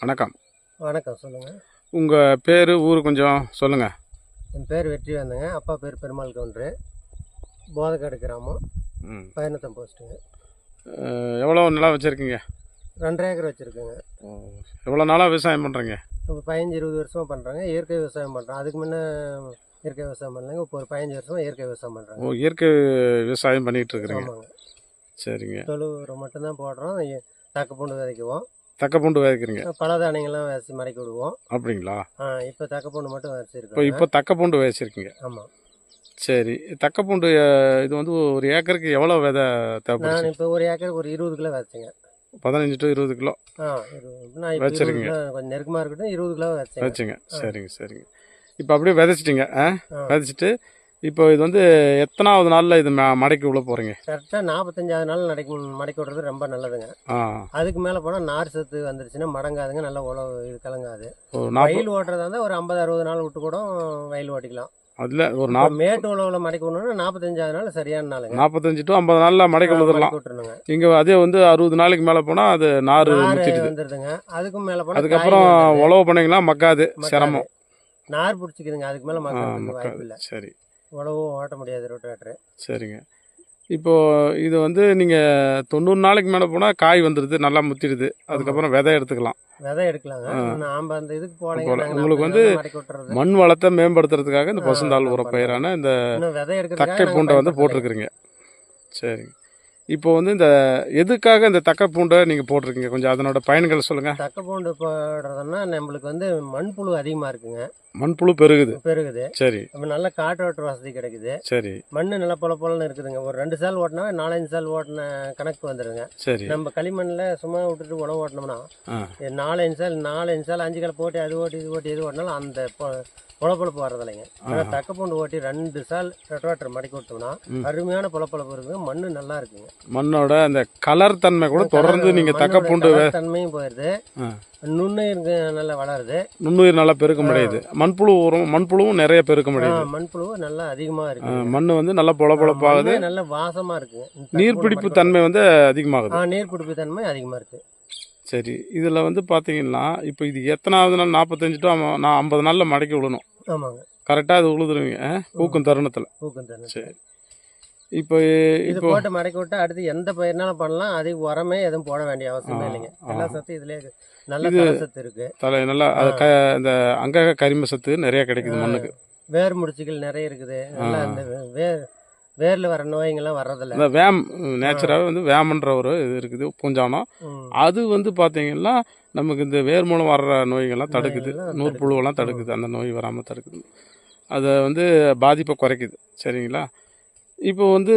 வணக்கம். வணக்கம் சொல்லுங்கள் உங்கள் பேர் ஊர் கொஞ்சம் சொல்லுங்கள் என் பேர் வெற்றி வந்தங்க அப்பா பேர் பெருமாள் கவுண்டரு. போதக்காடு கிராமம் ம். பயணத்தம் போஸ்ட்டுங்க எவ்வளோ நிலம் வச்சுருக்கீங்க? ரெண்டரை ஏக்கர் வச்சுருக்கேங்க. எவ்வளோ நாளாக விவசாயம் பண்ணுறீங்க இப்போ பதினஞ்சு இருபது வருஷமாக பண்ணுறாங்க இயற்கை விவசாயம் பண்ணுறோம் அதுக்கு முன்னே இயற்கை விவசாயம் பண்ணலங்க இப்போ ஒரு பதினஞ்சு வருஷமாக இயற்கை விவசாயம் பண்ணுறாங்க ஓ இயற்கை விவசாயம் பண்ணிகிட்டு இருக்கிறீங்க. ஆமாங்க. சரிங்க. தொழு உரம் மட்டும்தான் போடுறோம் தக்க பூண்டு விதைக்குவோம். தக்க பூண்டு விதைக்கிறீங்க பலதானியங்கள்லாம் விதைச்சி மடக்கி விடுவோம். அப்படிங்களா? இப்போ தக்க பூண்டு மட்டும் இப்போ விதைச்சிருக்கோம் இப்போ தக்க பூண்டு விதைச்சிருக்கீங்க ஆமாம் சரி தக்க பூண்டு அஹ், இது வந்து ஒரு ஏக்கருக்கு எவ்வளோ விதை தேவைப்படுச்சு? நான் இப்போ ஒரு ஏக்கருக்கு ஒரு இருபது கிலோ விதைச்சேங்க பதினஞ்சு டு இருபது கிலோ இப்போ வச்சிருக்கீங்க. கொஞ்சம் நெருக்கமாக இருக்கட்டும் இருபது கிலோ வச்சுங்க சரிங்க சரிங்க. இப்போ அப்படியே விதைச்சிட்டிங்க ஆ. விதைச்சிட்டு இப்போ இது வந்து எத்தனாவது நாளில் இது மடக்கி உள்ள போகிறீங்க கரெக்டாக நாற்பத்தஞ்சாவது நாள் நடக்கி மடக்கி விடுறது ரொம்ப நல்லதுங்க. அதுக்கு மேலே போனால் நார் சத்து வந்துருச்சுன்னா மடங்காதுங்க நல்லா உழவு இது கலங்காது. வயல் ஓட்டுறதா இருந்தால் ஒரு ஐம்பது அறுபது நாள் விட்டு கூட வயல் ஓட்டிக்கலாம். அதில் ஒரு நாற்பது மேட்டு உழவுல மடக்கி விடணும்னா நாற்பத்தஞ்சாவது நாள் சரியான நாளுங்க. நாற்பத்தஞ்சு டு ஐம்பது நாளில் மடக்கி மடக்கி விட்டுருணுங்க இங்கே அதே வந்து அறுபது நாளைக்கு மேலே போனால் அது நார் வந்துருதுங்க. அதுக்கும் மேலே போனால் அதுக்கப்புறம் உழவு பண்ணீங்கன்னா மக்காது சிரமம். நார் பிடிச்சிக்குதுங்க அதுக்கு மேலே மக்காது. இல்லை சரி. உழவும் ஓட்ட முடியாது ரொட்டாட்ரு. சரிங்க. இப்போ இது வந்து நீங்கள் தொண்ணூறு நாளைக்கு மேலே போனால் காய் வந்துடுது நல்லா முத்திடுது. அதுக்கப்புறம் விதை எடுத்துக்கலாம். விதை எடுக்கலாங்க. நாம அந்த இதுக்கு. நாங்க உங்களுக்கு 40 வந்து மண் வளத்தை மேம்படுத்துறதுக்காக இந்த பசுந்தாள் அதான் உரப்பயிரான இந்த தக்கை பூண்டை வந்து போட்டிருக்கிறீங்க. சரிங்க இப்போ வந்து இந்த எதுக்காக இந்த தக்கை பூண்டை நீங்கள் போட்டிருக்கீங்க? கொஞ்சம் அதனோட பயன்கள் சொல்லுங்கள் தக்க பூண்டு போடுறதுன்னா நம்மளுக்கு வந்து மண்புழு அதிகமாக இருக்குங்க. மண்புழு பெருகுது. பெருகுது. சரி. நம்ம நல்ல காற்றோட்ட வசதி கிடைக்குது. சரி. மண்ணு நல்லா பொல பொலன்னு இருக்குதுங்க. ஒரு ரெண்டு சால் ஓட்டினா நாலஞ்சு சால் ஓட்டின கணக்கு வந்துடுங்க சரி. நம்ம களிமண்ணில் சும்மா விட்டுட்டு உணவு ஓட்டினோம்னா நாலஞ்சு சால் நாலஞ்சு சால் அஞ்சு கால் போட்டு அது ஓட்டி இது ஓட்டி இது ஓட்டினாலும் அந்த பொ- பொலப்பொலப்பு வர்றதில்லைங்க. ஆனால் தக்க பூண்டு ஓட்டி ரெண்டு சால் ரெட்டோட்டர் மடக்கி ம். அருமையான பொலப்பொலப்பு இருக்குங்க. மண்ணு நல்லா இருக்குங்க. மண்ணோட அந்த கலர் தன்மை கூட தொடர்ந்து நீங்கள் தக்க பூண்டு தன்மையும் போயிடுது. ஆ. நுண்ணுயிருக்கு நல்லா வளருது. நுண்ணுயிர் நல்லா பெருக்க முடியுது மண்புழு உரம் மண்புழுவும் நிறைய பெருக்க ஆ, முடியுது மண்புழு நல்லா அதிகமாக ஆ, இருக்கு. மண் வந்து நல்லா பொல பொழப்பாகுது நல்ல வாசமா இருக்குங்க நீர்பிடிப்பு தன்மை வந்து அதிகமாகுது. நீர் பிடிப்பு தன்மை அதிகமா இருக்கு. சரி இதில் வந்து பார்த்தீங்கன்னா இப்போ இது எத்தனாவது நாள் நாற்பத்தஞ்சு டு நான் ஐம்பது நாளில் மடக்கி விழணும் ஆமாங்க. கரெக்டாக அது உழுதுருவீங்க ஆ? பூக்கும் தருணத்தில். ஊக்கம் தன்மை சரி. இப்போ இது போட்டு மடக்கி விட்டா அடுத்து எந்த பயிர்னாலும் பண்ணலாம் அதுக்கு உரமே எதுவும் போட வேண்டிய அவசியமே இல்லைங்க. எல்லா சத்தும் இதுலயே. நல்ல சத்து இருக்கு. தலை நல்லா இந்த அங்கக கரிம சத்து நிறைய கிடைக்குது மண்ணுக்கு. வேர் முடிச்சுகள் நிறைய இருக்குது. நல்லா வே- வேர் வேர்ல வர நோய்ங்கெல்லாம் வர்றதில்ல. இந்த வேம் நேச்சராகவே வந்து வேமன்ற ஒரு இது இருக்குது பூஞ்சானம். அது வந்து பார்த்தீங்கன்னா நமக்கு இந்த வேர் மூலம் வர்ற நோய்கள்லாம் தடுக்குது. நூற்புழுவெல்லாம் தடுக்குது. அந்த நோய் வராமல் தடுக்குது. அதை வந்து பாதிப்பை குறைக்குது. சரிங்களா? இப்போ வந்து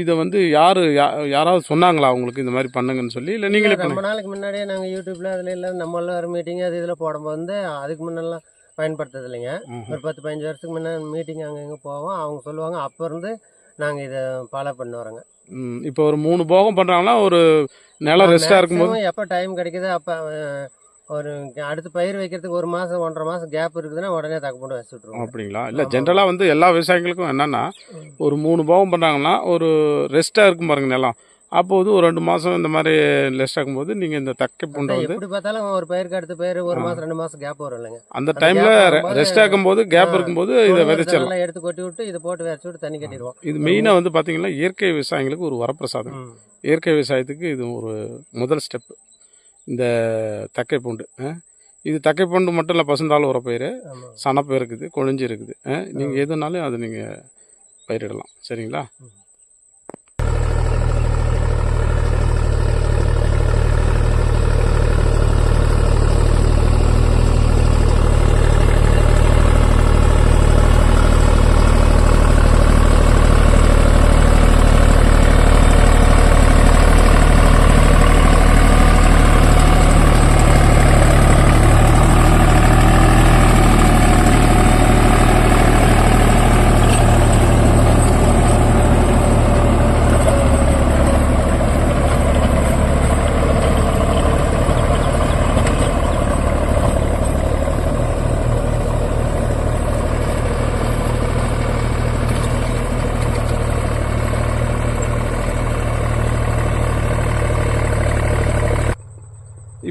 இதை வந்து யார் யாராவது சொன்னாங்களா உங்களுக்கு இந்த மாதிரி பண்ணுங்கன்னு சொல்லி? இல்லை நீங்களே ரொம்ப நாளைக்கு முன்னாடியே நாங்க யூடியூப்ல அதுல எல்லாம் நம்ம எல்லாம் மீட்டிங் அது இதுல போடும்போது வந்து அதுக்கு முன்னெல்லாம் பயன்படுத்துறது இல்லைங்க. ஒரு பத்து பதினஞ்சு வருஷத்துக்கு முன்னே மீட்டிங் அங்கே இங்கே போவோம். அவங்க சொல்லுவாங்க அப்போ இருந்து நாங்கள் இதை ஃபாலோ பண்ணி வரோங்க இப்போ ஒரு மூணு போகம் பண்ணுறாங்கன்னா ஒரு நிலம் ரெஸ்ட்டாக இருக்கும்போது எப்போ டைம் கிடைக்குதோ அப்போ ஒரு அடுத்து பயிர் வைக்கிறதுக்கு ஒரு மாதம் ஒன்றரை மாதம் கேப் இருக்குதுன்னா உடனே தக்க போட்டு வச்சு விட்ருவோம் அப்படிங்களா? இல்லை. ஜென்ரலாக வந்து எல்லா விவசாயிகளுக்கும் என்னன்னா. ஒரு மூணு போகம் பண்ணுறாங்கன்னா ஒரு ரெஸ்ட்டாக இருக்கும் பாருங்க நிலம். அப்போது ஒரு ரெண்டு மாதம் இந்த மாதிரி ரெஸ்ட் ஆகும்போது நீங்கள் இந்த தக்கை பூண்டை வந்து எப்படி பார்த்தாலும் ஒரு பயிருக்கு அடுத்த பயிர் ஒரு மாதம் ரெண்டு மாதம் கேப் வரும் இல்லைங்க. அந்த டைமில் ரெஸ்ட் ஆகும்போது கேப். இருக்கும்போது இதை விதைச்சிடலாம். எடுத்து கொட்டி விட்டு இதை போட்டு வச்சு விட்டு தண்ணி கட்டிடுவோம். இது மெயினாக வந்து பார்த்தீங்கன்னா இயற்கை விவசாயிகளுக்கு ஒரு வரப்பிரசாதம். இயற்கை விவசாயத்துக்கு இது ஒரு முதல் ஸ்டெப் இந்த தக்கை பூண்டு? இது தக்கை பூண்டு மட்டும் இல்லை பசுந்தாள் உர பயிர் சனப்பு இருக்குது கொழிஞ்சி இருக்குது நீங்கள் எதுனாலும் அது நீங்கள் பயிரிடலாம் சரிங்களா?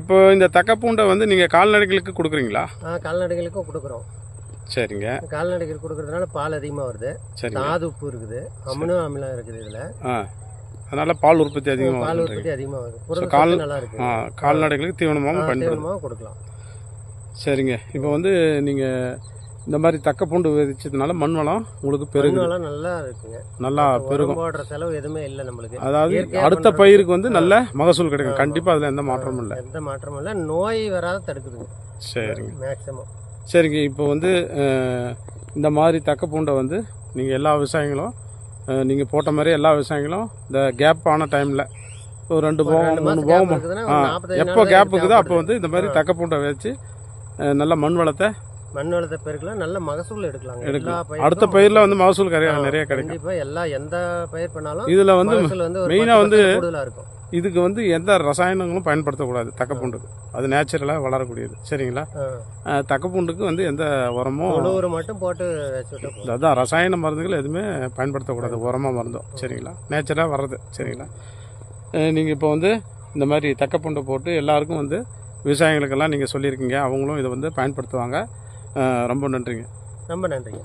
இப்போ இந்த தக்கப்பூண்டை வந்து நீங்கள் கால்நடைகளுக்கு கொடுக்குறீங்களா? ஆ, கால்நடைகளுக்கும் கொடுக்குறோம். சரிங்க. கால்நடைகளுக்கு கொடுக்கறதுனால பால் அதிகமாக வருது. சரிங்க. தாது உப்பு இருக்குது. அமினோ அமிலம் இருக்குது இதில். ஆ அதனால் பால் உற்பத்தி அதிகமாக பால் உற்பத்தி அதிகமாக வருது. புரத கால்- சத்து நல்லா இருக்கு ஆ கால்நடைகளுக்கு தீவனமாகவும் பயன்படுது தீவனமாக கொடுக்கலாம். சரிங்க. இப்போ வந்து நீங்கள் இந்த மாதிரி தக்கப்பூண்டு விதிச்சதுனால மண் வளம் உங்களுக்கு மண்ணெல்லாம் நல்லா இருக்குங்க. நல்லா பெருகும். போடுற செலவு எதுவுமே இல்லை நம்மளுக்கு. அதாவது அடுத்த. பயிருக்கு வந்து நல்ல மகசூல் கிடைக்கும். கண்டிப்பாக அதில் எந்த மாற்றமும் இல்லை. எந்த மாற்றமும் இல்லை. நோய் வராத தடுக்குதுங்க. சரிங்க. மேக்ஸிமம். சரிங்க. இப்போ வந்து இந்த மாதிரி தக்கப்பூண்டை வந்து நீங்கள் எல்லா விவசாயிகளும் நீங்கள் போட்ட மாதிரி எல்லா விவசாயிகளும் இந்த கேப் ஆன டைமில் ஒரு ரெண்டு போகம் மூணு போகம் எப்போ கேப் இருக்குதோ அப்போ வந்து இந்த மாதிரி தக்கப்பூண்டை வச்சு அஹ், நல்ல மண் வளத்தை மண் வளத்தை பெருக்கலாம் நல்ல மகசூல் எடுக்கலாம். எல்லா அடுத்த பயிரில் வந்து மகசூல் கரையா ஆ, நிறைய கிடைக்கும். கண்டிப்பா எல்லா எந்த பயிர் பண்ணாலும் இதில் வந்து மெயினா வந்து- இருக்கும். இதுக்கு வந்து எந்த ரசாயனங்களும் பயன்படுத்தக்கூடாது. தக்கப்பூண்டுக்கு. அது நேச்சுரலாக வளரக்கூடியது. சரிங்களா? தக்கப்பூண்டுக்கு வந்து எந்த உரமும் உழவுரு மட்டும் போட்டு. அதான் ரசாயன மருந்துகள் எதுவுமே பயன்படுத்தக்கூடாது. உரமாக மருந்தும் சரிங்களா? நேச்சராக வர்றது. சரிங்களா? நீங்கள் இப்போ வந்து இந்த மாதிரி தக்கப்பூண்டை போட்டு எல்லாருக்கும் வந்து விவசாயிகளுக்கெல்லாம் நீங்கள் சொல்லியிருக்கீங்க. அவங்களும் இதை வந்து பயன்படுத்துவாங்க. ரொம்ப நன்றிங்க. ரொம்ப நன்றிங்க.